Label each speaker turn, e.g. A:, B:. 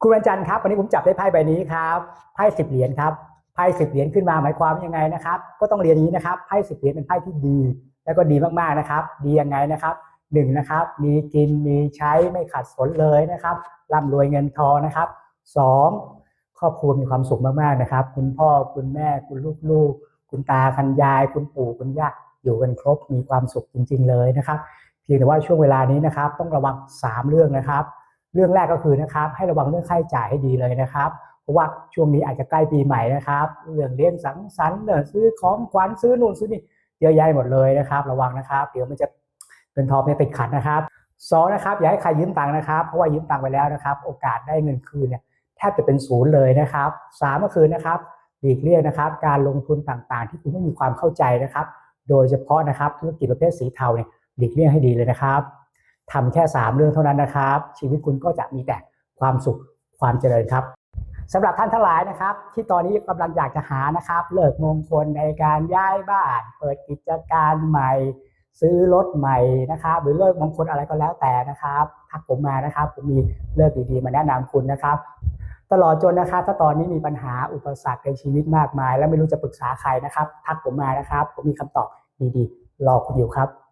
A: คุณวันจันทร์ครับวันนี้ผมจับได้ไพ่ใบนี้ครับไพ่สิบเหรียญครับไพ่สิบเหรียญขึ้นมาหมายความว่ายังไงนะครับ ก็ต้องเรียนนี้นะครับไพ่สิบเหรียญเป็นไพ่ที่ดี แล้วก็ดีมากๆนะครับ ดียังไงนะครับหนึ่งนะครับ มีกินมีใช้ไม่ขัดสนเลยนะครับร่ำรวยเงินทองนะครับสองครอบครัวมีความสุขมากๆนะครับ คุณพ่อคุณแม่คุณลูกๆ คุณตาคุณยาย คุณปู่คุณย่าอยู่กันครบมีความสุขจริง ๆ เลยนะครับเพียงแต่ว่าช่วงเวลานี้นะครับ ต้องระวัง3เรื่องนะครับ เรื่องแรกก็คือนะครับให้ระวังเรื่องค่าใช้จ่ายให้ดีเลยนะครับ เพราะว่าช่วงนี้อาจจะใกล้ปีใหม่นะครับ เรื่องเลี้ยงสังสรรค์เรื่องซื้อของขวัญซื้อนู่นซื้อนี่เยอะแยะหมดเลยนะครับ ระวังนะครับ เดี๋ยวมันจะเป็นทองไม่ติดขัดนะครับสองนะครับอย่าให้ใครยืมตังค์นะครับ เพราะว่ายืมตังค์ไปแล้วนะครับ โอกาสได้เงินคืนเนี่ยแทบจะเป็นศูนย์เลยนะครับสามก็คือนะครับหลีกเลี่ยงนะครับ การลงทุนต่างๆ ที่คุณไม่มีความเข้าใจนะครับ โดยเฉพาะนะครับธุรกิจประเภทสีเทาเนี่ยหลีกเลี่ยงให้ดีเลยนะครับ ทำแค่ 3 เรื่องเท่านั้นนะครับ ชีวิตคุณก็จะมีแต่ความสุขความเจริญครับสำหรับท่านทั้งหลายนะครับ ที่ตอนนี้กำลังอยากจะหานะครับ เลิกมงคลในการย้ายบ้าน เปิดกิจการใหม่ ซื้อรถใหม่นะครับ หรือเลิกมงคลอะไรก็แล้วแต่นะครับทักผมมานะครับ ผมมีเลิกดีๆ มาแนะนำคุณนะครับ ตลอดจนนะครับ ถ้าตอนนี้มีปัญหาอุปสรรคในชีวิตมากมาย แล้วไม่รู้จะปรึกษาใครนะครับ ทักผมมานะครับ ผมมีคำตอบดีๆรอคุณอยู่ครับ